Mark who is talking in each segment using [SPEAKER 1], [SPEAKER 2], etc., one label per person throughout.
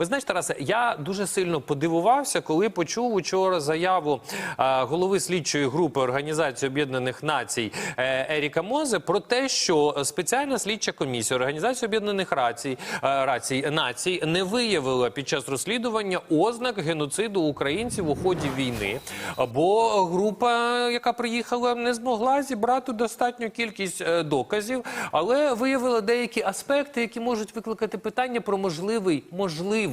[SPEAKER 1] Ви знаєте, Тарасе, я дуже сильно подивувався, коли почув учора заяву голови слідчої групи Організації Об'єднаних Націй е, Еріка Мозе про те, що спеціальна слідча комісія Організації Об'єднаних Рацій, е, Рацій Націй не виявила під час розслідування ознак геноциду українців у ході війни. Бо група, яка приїхала, не змогла зібрати достатню кількість е, доказів, але виявила деякі аспекти, які можуть викликати питання про можливий можливий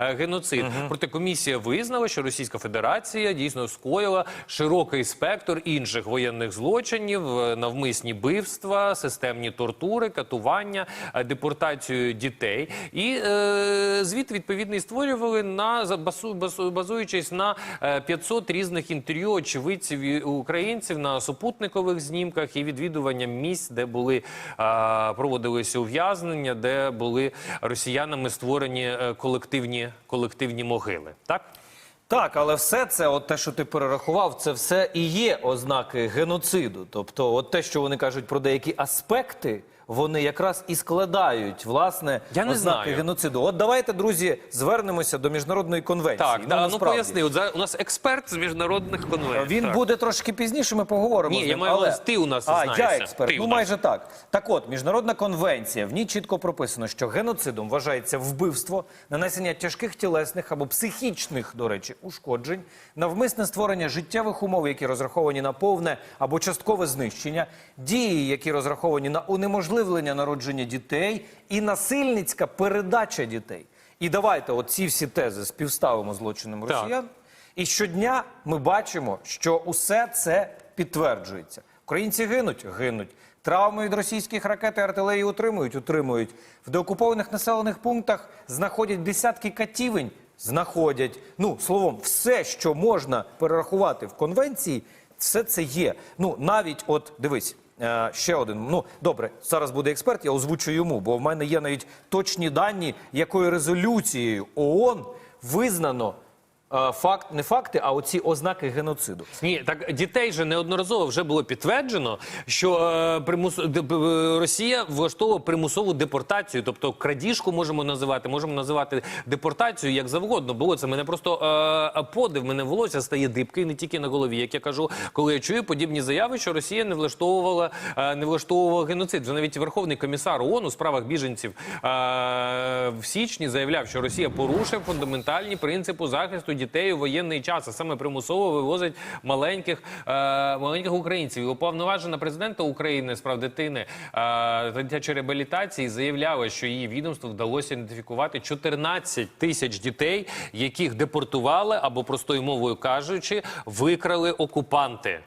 [SPEAKER 1] е, геноцид. Проте комісія визнала, що Російська Федерація дійсно скоїла широкий спектр інших воєнних злочинів, е, навмисні бивства, системні тортури, катування, е, депортацію дітей. І е, звіт відповідний створювали на басу- басу- базуючись на е, 500 різних інтерв'ю очевидців і українців на супутникових знімках і відвідування місць, де були е, проводилися ув'язнення, де були росіянами створені е, колективні колективні могили. Так.
[SPEAKER 2] Так, але все це, от те, що ти перерахував, це все і є ознаки геноциду. Тобто, от те, що вони кажуть про деякі аспекти, вони якраз і складають власне
[SPEAKER 1] Я не
[SPEAKER 2] ознаки
[SPEAKER 1] знаю.
[SPEAKER 2] геноциду. От давайте, друзі, звернемося до міжнародної конвенції.
[SPEAKER 1] Так, да, ну
[SPEAKER 2] насправді.
[SPEAKER 1] поясни. От зараз у нас експерт з міжнародних конвенцій.
[SPEAKER 2] Він
[SPEAKER 1] Так.
[SPEAKER 2] буде трошки пізніше. Ми поговоримо.
[SPEAKER 1] Ні,
[SPEAKER 2] з
[SPEAKER 1] я маю
[SPEAKER 2] але...
[SPEAKER 1] ти у нас
[SPEAKER 2] а,
[SPEAKER 1] знаєшся.
[SPEAKER 2] я експерт.
[SPEAKER 1] Ти у
[SPEAKER 2] ну
[SPEAKER 1] нас.
[SPEAKER 2] майже так. Так, от міжнародна конвенція. В ній чітко прописано, що геноцидом вважається вбивство, нанесення тяжких тілесних або психічних, до речі, ушкоджень, навмисне створення життєвих умов, які розраховані на повне або часткове знищення, дії, які розраховані на унеможливлення народження дітей, і насильницька передача дітей. І давайте от ці всі тези співставимо з злочинами
[SPEAKER 1] Так.
[SPEAKER 2] росіян. І щодня ми бачимо, що усе це підтверджується. Українці гинуть, гинуть. Травми від російських ракет і артилерії утримують, утримують. В деокупованих населених пунктах знаходять десятки катівень, знаходять. Ну, словом, все, що можна перерахувати в конвенції, все це є. Ну, навіть от дивись. Е, Ще один. Ну добре, зараз буде експерт. Я озвучу йому, бо в мене є навіть точні дані, якою резолюцією ООН визнано факт, не факти, а оці ознаки геноциду.
[SPEAKER 1] Ні, так дітей же неодноразово вже було підтверджено, що е, примус е, Росія влаштовує примусову депортацію, тобто крадіжку можемо називати, можемо називати депортацію як завгодно. Було це мене просто е, подив, мене волосся стає дибки, не тільки на голові. Як я кажу, коли я чую подібні заяви, що Росія не влаштовувала е, не влаштовувала геноцид. Вже навіть Верховний комісар ООН у справах біженців е, в січні заявляв, що Росія порушив фундаментальні принципи захисту дітей у воєнний час, а саме примусово вивозить маленьких е, маленьких українців. Уповноважена президента України з прав дитини е, дитячої реабілітації заявляла, що її відомству вдалося ідентифікувати 14 тисяч дітей, яких депортували або простою мовою кажучи, викрали окупанти.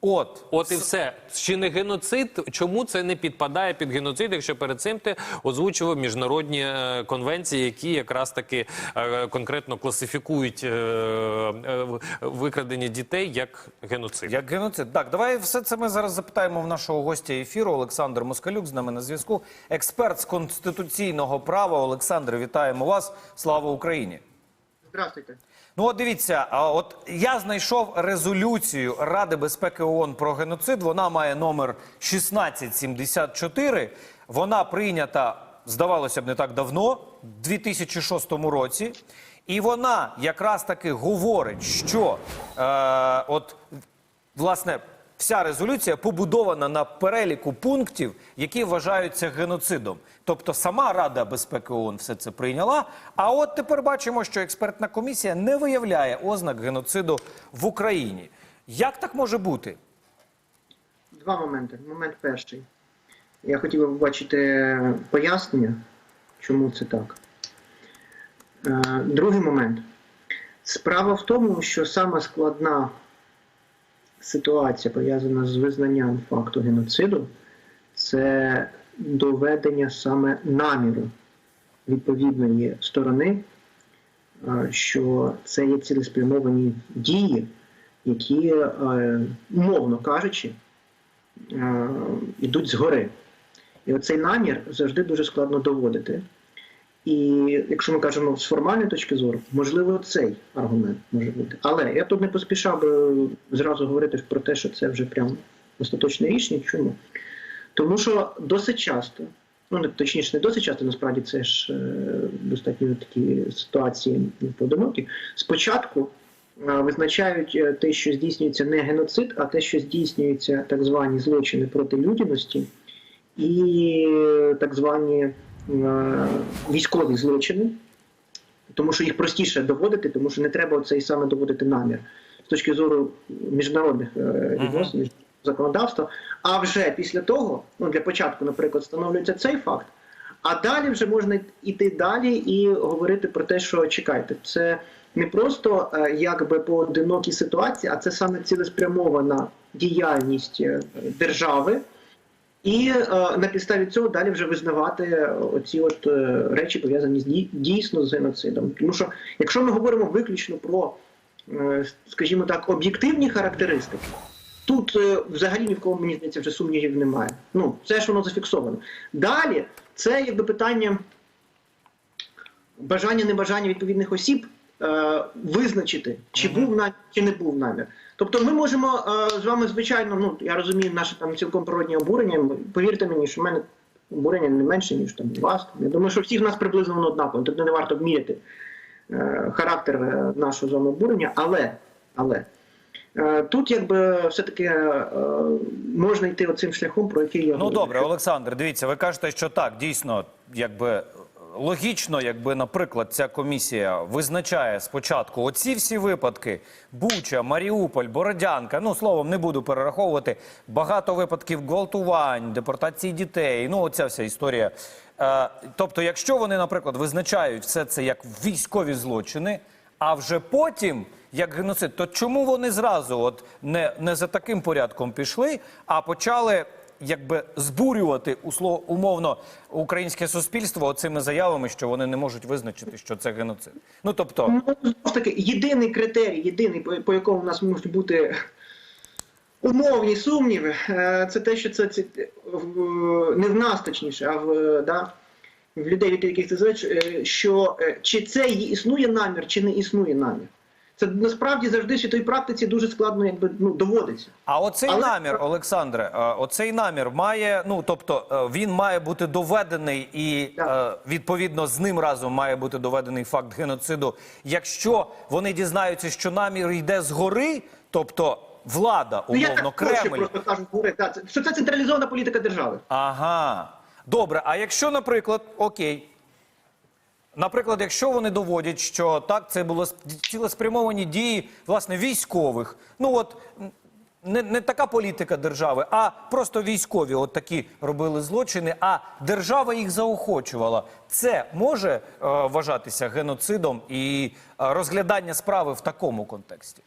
[SPEAKER 2] От,
[SPEAKER 1] От і все. Чи не геноцид? Чому це не підпадає під геноцид, якщо перед цим ти озвучував міжнародні е, конвенції, які якраз таки е, конкретно класифікують е, е, викрадення дітей як геноцид?
[SPEAKER 2] як геноцид. Так, давай все це ми зараз запитаємо в нашого гостя ефіру. Олександр Москалюк з нами на зв'язку. Експерт з конституційного права. Олександр, вітаємо вас. Слава Україні!
[SPEAKER 3] Здравствуйте.
[SPEAKER 2] Ну, от дивіться, от я знайшов резолюцію Ради безпеки ООН про геноцид. Вона має номер 1674. Вона прийнята, здавалося б, не так давно, в 2006 році. І вона якраз таки говорить, що е, от власне вся резолюція побудована на переліку пунктів, які вважаються геноцидом. Тобто сама Рада безпеки ООН все це прийняла. А от тепер бачимо, що експертна комісія не виявляє ознак геноциду в Україні. Як так може бути?
[SPEAKER 3] Два моменти. Момент перший. Я хотів би побачити пояснення, чому це так. Е, Другий момент. Справа в тому, що саме складна ситуація пов'язана з визнанням факту геноциду це доведення саме наміру відповідної сторони, е, що це є цілеспрямовані дії, які, е, умовно кажучи, е, йдуть згори. І оцей намір завжди дуже складно доводити. І якщо ми кажемо з формальної точки зору, можливо, цей аргумент може бути. Але я тут не поспішав би зразу говорити про те, що це вже прям остаточне рішення. Чому? Тому що досить часто Ну, не- точніше, не досить часто, насправді це ж е, достатньо такі ситуації поодинокі. Спочатку е, визначають е, те, що здійснюється не геноцид, а те, що здійснюються так звані злочини проти людяності і е, так звані е, військові злочини, тому що їх простіше доводити, тому що не треба цей саме доводити намір з точки зору міжнародних е, відносин, міжнародного законодавства. А вже після того, ну для початку, наприклад, встановлюється цей факт. А далі вже можна йти далі і говорити про те, що чекайте, це не просто е, якби поодинокі ситуації, а це саме цілеспрямована діяльність е, держави. І е, на підставі цього далі вже визнавати е, оці от е, речі пов'язані з дійсно з геноцидом. Тому що якщо ми говоримо виключно про, е, скажімо так, об'єктивні характеристики, тут е, взагалі ні в кого мені здається вже сумнівів немає. Ну це ж воно зафіксовано. Далі це якби питання бажання небажання відповідних осіб е, визначити, чи був намір, чи не був намір. Тобто ми можемо е, з вами, звичайно, ну я розумію, наше там цілком природнє обурення. Повірте мені, що в мене обурення не менше, ніж там у вас. Я думаю, що всіх нас приблизно воно однаково. Тобто не варто міряти е, характер е, нашого з вами обурення, але, але тут якби все-таки можна йти оцим шляхом, про який я
[SPEAKER 2] Ну
[SPEAKER 3] говорю.
[SPEAKER 2] добре, Олександр, дивіться, ви кажете, що так, дійсно, якби логічно, якби, наприклад, ця комісія визначає спочатку оці всі випадки: Буча, Маріуполь, Бородянка. Ну, словом, не буду перераховувати. Багато випадків гвалтувань, депортації дітей. Ну, оця вся історія. Е, тобто, якщо вони, наприклад, визначають все це як військові злочини, а вже потім. Як геноцид, то чому вони зразу от не, не за таким порядком пішли, а почали якби збурювати умовно українське суспільство оцими заявами, що вони не можуть визначити, що це геноцид? Ну тобто,
[SPEAKER 3] Ну, таки, єдиний критерій, єдиний, по, по якому в нас можуть бути умовні сумніви, е, це те, що це, це не в нас точніше, а в, да, в людей, від яких це залежить, е, що е, чи це існує намір, чи не існує намір. Це насправді завжди в світовій практиці дуже складно якби, ну, доводиться.
[SPEAKER 2] а оцей
[SPEAKER 3] Але-
[SPEAKER 2] намір, Олександре, е, оцей намір має, ну тобто е, він має бути доведений, і
[SPEAKER 3] Так.
[SPEAKER 2] е, відповідно з ним разом має бути доведений факт геноциду. Якщо вони дізнаються, що намір йде згори, тобто влада,
[SPEAKER 3] Ну,
[SPEAKER 2] умовно,
[SPEAKER 3] проще
[SPEAKER 2] Кремль.
[SPEAKER 3] просто кажу, говорю, да, що це централізована політика держави.
[SPEAKER 2] Ага. Добре, а якщо, наприклад, окей. Наприклад, якщо вони доводять, що так, це були сп- цілеспрямовані дії власне військових. Ну от не, не така політика держави, а просто військові от такі робили злочини, а держава їх заохочувала. Це може е, вважатися геноцидом і е, розглядання справи в такому контексті.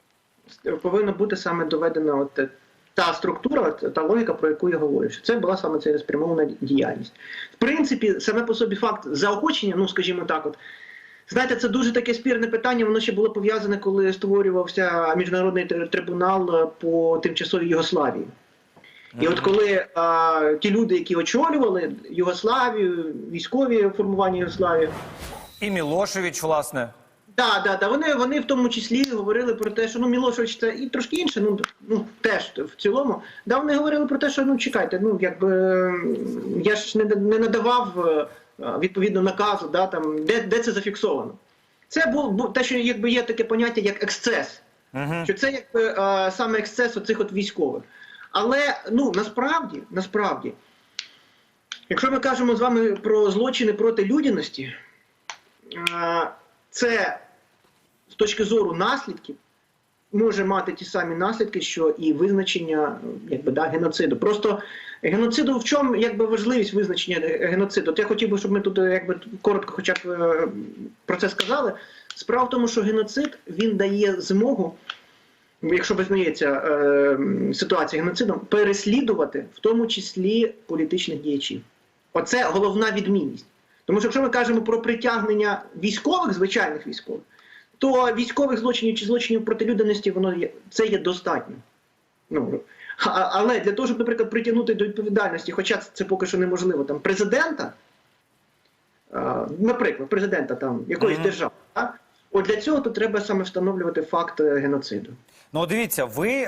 [SPEAKER 3] повинна бути саме доведена от е, та структура, та логіка, про яку я говорю, що це була саме цілеспрямована діяльність. В принципі, саме по собі факт заохочення, ну скажімо так, от. Знаєте, це дуже таке спірне питання. Воно ще було пов'язане, коли створювався міжнародний трибунал е, по тимчасовій Югославії. І от коли а, ті люди, які очолювали Югославію, військові формування Югославії,
[SPEAKER 2] І Мілошевич, власне.
[SPEAKER 3] Так, да, да. Вони, вони в тому числі говорили про те, що ну Мілошевич це і трошки інше, ну, ну теж в цілому. Да, вони говорили про те, що ну чекайте, ну якби я ж не, не надавав е, відповідно наказу, да, там, де, де це зафіксовано. Це був, був те, що якби є таке поняття як ексцес.
[SPEAKER 2] Угу.
[SPEAKER 3] Що це якби е, саме ексцес оцих от військових. Але ну насправді, насправді, якщо ми кажемо з вами про злочини проти людяності, е, це з точки зору наслідків може мати ті самі наслідки, що і визначення якби, да, геноциду. Просто геноциду в чому якби, важливість визначення геноциду? От я хотів би, щоб ми тут якби, коротко хоча б е, про це сказали. Справа в тому, що геноцид він дає змогу, якщо визнається е, ситуація геноцидом, переслідувати в тому числі політичних діячів. Оце головна відмінність. Тому що якщо ми кажемо про притягнення військових, звичайних військових, то військових злочинів чи злочинів проти людяності воно є це є достатньо. Ну але для того, щоб, наприклад, притягнути до відповідальності, хоча це, поки що неможливо, там президента, наприклад, президента там якоїсь
[SPEAKER 2] Мгм.
[SPEAKER 3] держави, так? От для цього то треба саме встановлювати факт е, геноциду.
[SPEAKER 2] Ну, дивіться, ви е,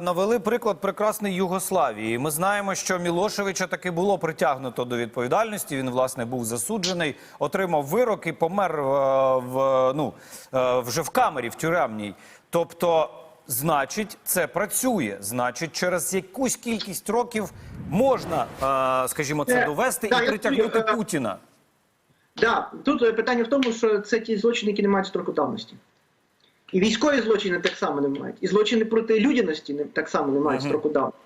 [SPEAKER 2] навели приклад прекрасної Югославії. Ми знаємо, що Мілошевича таки було притягнуто до відповідальності. Він власне був засуджений, отримав вирок і помер е, в ну е, вже в камері в тюремній. Тобто, значить, це працює. Значить, через якусь кількість років можна, е, скажімо, це
[SPEAKER 3] Е,
[SPEAKER 2] довести і притягнути
[SPEAKER 3] е,
[SPEAKER 2] Путіна.
[SPEAKER 3] Да, тут е, питання в тому, що це ті злочини, які не мають строку давності. І військові злочини так само не мають. І злочини проти людяності так само не мають строку давності.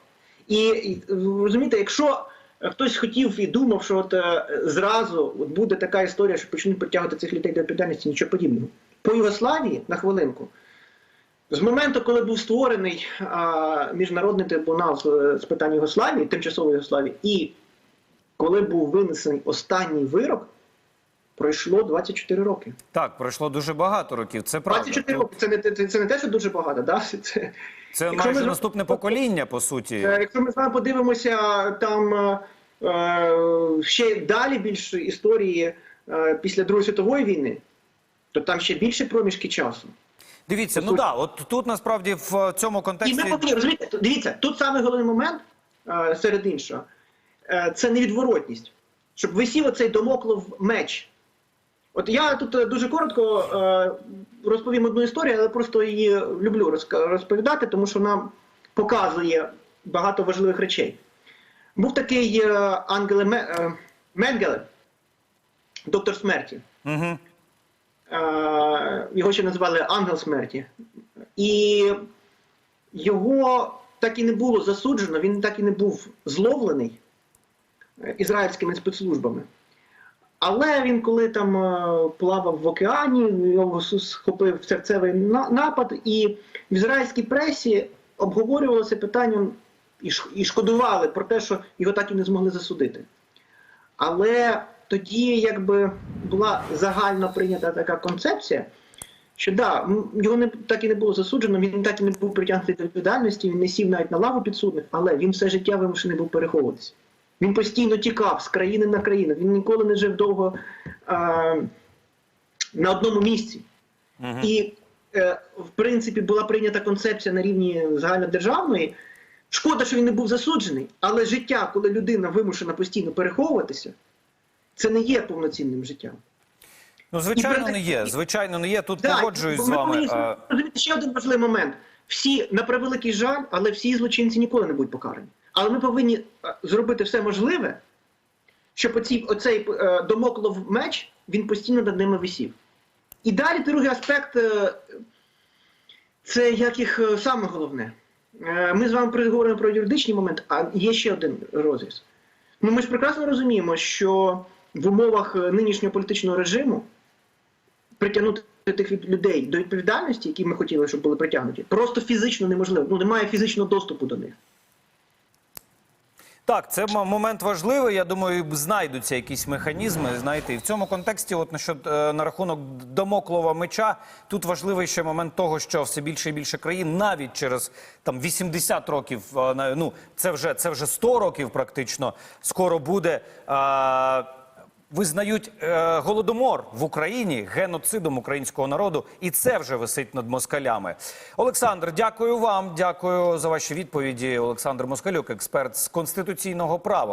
[SPEAKER 3] І, і розумієте, якщо е, хтось хотів і думав, що от е, зразу от буде така історія, що почнуть притягувати цих людей до відповідальності, нічого подібного. По Югославії, на хвилинку, з моменту, коли був створений а, міжнародний трибунал з, е, з питань Югославії, тимчасової Югославії, і коли був винесений останній вирок, пройшло 24 роки.
[SPEAKER 2] Так, пройшло дуже багато років. Це правда.
[SPEAKER 3] 24 роки це не це, це не те, що дуже багато. Да? Це,
[SPEAKER 2] Це майже
[SPEAKER 3] ми-
[SPEAKER 2] наступне покоління, по суті.
[SPEAKER 3] Е, Якщо ми з вами подивимося там е, ще далі більше історії е, після Другої світової війни, то там ще більше проміжки часу.
[SPEAKER 2] Дивіться, ну
[SPEAKER 3] Послухайте.
[SPEAKER 2] да, от тут насправді в цьому
[SPEAKER 3] І
[SPEAKER 2] контексті.
[SPEAKER 3] ми повинні розумієте, дивіться, тут саме головний момент е, серед іншого це невідворотність, щоб висів оцей домоклов меч. От я тут е, дуже коротко е, розповім одну історію, але просто її люблю розповідати, тому що вона показує багато важливих речей. Був такий е, Ангеле е, Менгеле, доктор смерті.
[SPEAKER 2] Угу.
[SPEAKER 3] Е, його ще називали Ангел смерті. І його так і не було засуджено, він так і не був зловлений ізраїльськими спецслужбами. Але він, коли там е, плавав в океані, його схопив серцевий напад, і в ізраїльській пресі обговорювалося питанням і шкодували про те, що його так і не змогли засудити. Але тоді якби була загально прийнята така концепція, що да, його не так і не було засуджено, він так і не був притягнутий до відповідальності, він не сів навіть на лаву підсудних, але він все життя вимушений був переховуватися. Він постійно тікав з країни на країну, він ніколи не жив довго е, на одному місці.
[SPEAKER 2] Угу.
[SPEAKER 3] І, е, в принципі, була прийнята концепція на рівні загальнодержавної. Шкода, що він не був засуджений, але життя, коли людина вимушена постійно переховуватися, це не є повноцінним життям.
[SPEAKER 2] Ну, звичайно,
[SPEAKER 3] І
[SPEAKER 2] не є. Звичайно, не є. Тут
[SPEAKER 3] Так,
[SPEAKER 2] погоджуюсь з вами.
[SPEAKER 3] повинні
[SPEAKER 2] Е,
[SPEAKER 3] ще один важливий момент. Всі, на превеликий жаль, але всі злочинці ніколи не будуть покарані. Але ми повинні е, зробити все можливе, щоб оці, оцей е, домоклов меч він постійно над ними висів. І далі другий аспект е, це як їх саме головне. Ми з вами говоримо про юридичний момент, а є ще один розріз. Ну, ми ж прекрасно розуміємо, що в умовах нинішнього політичного режиму притягнути тих людей до відповідальності, які ми хотіли, щоб були притягнуті, просто фізично неможливо. Ну немає фізичного доступу до них.
[SPEAKER 2] Так, це момент важливий. Я думаю, знайдуться якісь механізми. Знаєте, і в цьому контексті, от на що на рахунок домоклова меча, тут важливий ще момент того, що все більше і більше країн, навіть через там 80 років, е, ну це вже це вже 100 років, практично скоро буде. Е, Визнають е, голодомор в Україні геноцидом українського народу, і це вже висить над москалями. Олександр, дякую вам. Дякую за ваші відповіді. Олександр Москалюк, експерт з конституційного права.